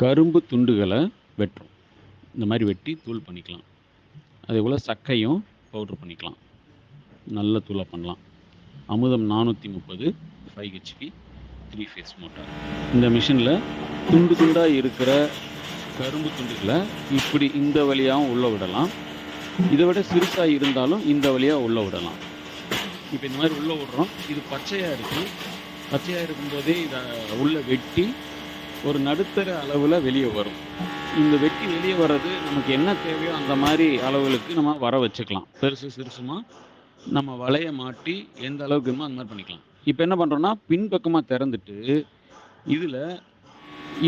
கரும்பு துண்டுகளை வெட்டுறோம். இந்த மாதிரி வெட்டி தூள் பண்ணிக்கலாம். அதே போல் சக்கையும் பவுட்ரு பண்ணிக்கலாம். நல்ல தூளாக பண்ணலாம். அமுதம் நானூற்றி முப்பது five HP three phase motor இந்த மிஷினில் துண்டு துண்டாக இருக்கிற கரும்பு துண்டுகளை இப்படி இந்த வழியாகவும் உள்ளே விடலாம். இதை விட சிறுசாக இருந்தாலும் இந்த வழியாக உள்ளே விடலாம். இப்போ இந்த மாதிரி உள்ளே விடுறோம். இது பச்சையாக இருக்குது பச்சையாக இருக்கும்போதே இதை உள்ளே வெட்டி ஒரு நடுத்தர அளவில் வெளியே வரும். இந்த வெட்டி வெளியே வர்றது நமக்கு என்ன தேவையோ அந்த மாதிரி அளவுகளுக்கு நம்ம வர வச்சுக்கலாம். பெருசு சிறுசுமா நம்ம வலையை மாட்டி எந்த அளவுக்கு வேணுமோ அந்த மாதிரி பண்ணிக்கலாம். இப்போ என்ன பண்ணுறோன்னா பின்பக்கமாக திறந்துட்டு இதில்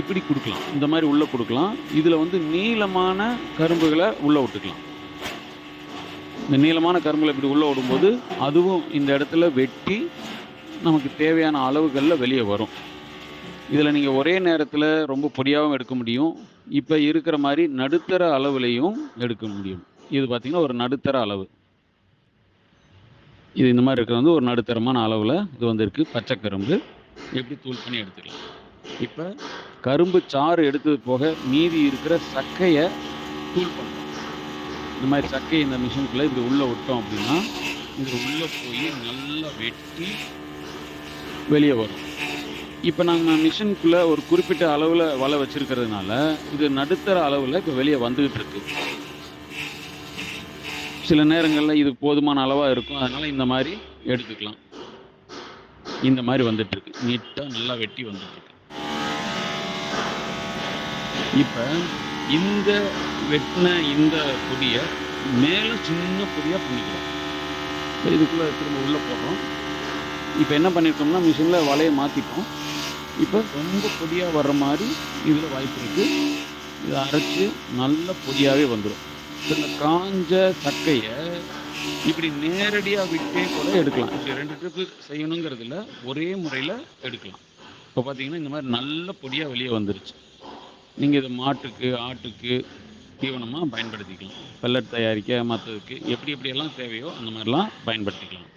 இப்படி கொடுக்கலாம். இந்த மாதிரி உள்ளே கொடுக்கலாம். இதில் வந்து நீளமான கரும்புகளை உள்ளே விட்டுக்கலாம் இந்த நீளமான கரும்புகளை இப்படி உள்ளே விடும்போது அதுவும் இந்த இடத்துல வெட்டி நமக்கு தேவையான அளவுகளில் வெளியே வரும். இதில் நீங்கள் ஒரே நேரத்தில் ரொம்ப பொடியாகவும் எடுக்க முடியும். இப்போ இருக்கிற மாதிரி நடுத்தர அளவுலையும் எடுக்க முடியும். இது பார்த்திங்கன்னா ஒரு நடுத்தர அளவு. இது இந்த மாதிரி இருக்கிறது வந்து ஒரு நடுத்தரமான அளவில் இது வந்திருக்கு பச்சை கரும்பு. எப்படி தூள் பண்ணி எடுத்துக்கலாம். இப்போ கரும்பு சாறு எடுத்தது போக மீதி இருக்கிற சக்கையை தூள் பண்ணும் இந்த மாதிரி சக்கையை இந்த மிஷினுக்குள்ளே இப்படி உள்ளே விட்டோம் அப்படின்னா இது உள்ளே போய் நல்லா வெட்டி வெளியே வரும். இப்போ நம்ம மிஷினுக்குள்ளே ஒரு குறிப்பிட்ட அளவில் வலை வச்சிருக்கிறதுனால இது நடுத்தர அளவில் இப்போ வெளியே வந்துக்கிட்டு இருக்கு. சில நேரங்களில் இது போதுமான அளவாக இருக்கும். அதனால் இந்த மாதிரி எடுத்துக்கலாம். இந்த மாதிரி வந்துட்டுருக்கு நீட்டாக நல்லா வெட்டி வந்துட்டுருக்கு இப்போ இந்த வெட்டின இந்த பொடியை மேலே சின்ன பொடியாக பண்ணிக்கலாம் இதுக்குள்ளே திரும்ப உள்ளே போடுறோம். இப்போ என்ன பண்ணியிருக்கோம்னா மிஷினில் வலையை மாற்றிட்டோம் இப்போ ரொம்ப பொடியாக வர்ற மாதிரி இதில் வாய்ப்பு இருக்குது இதை அரைச்சி நல்ல பொடியாகவே வந்துடும் இந்த காஞ்ச சக்கையை இப்படி நேரடியாக விட்டே கூட எடுக்கலாம். இப்படி ரெண்டு ட்ரிப்பு செய்யணுங்கிறதுல ஒரே முறையில் எடுக்கலாம். இப்போ பார்த்தீங்கன்னா இந்த மாதிரி நல்ல பொடியாக வெளியே வந்துருச்சு. நீங்கள் இதை மாட்டுக்கு ஆட்டுக்கு தீவனமாக பயன்படுத்திக்கலாம். பெல்லட் தயாரிக்க மற்றதுக்கு எப்படி எப்படியெல்லாம் தேவையோ அந்த மாதிரிலாம் பயன்படுத்திக்கலாம்.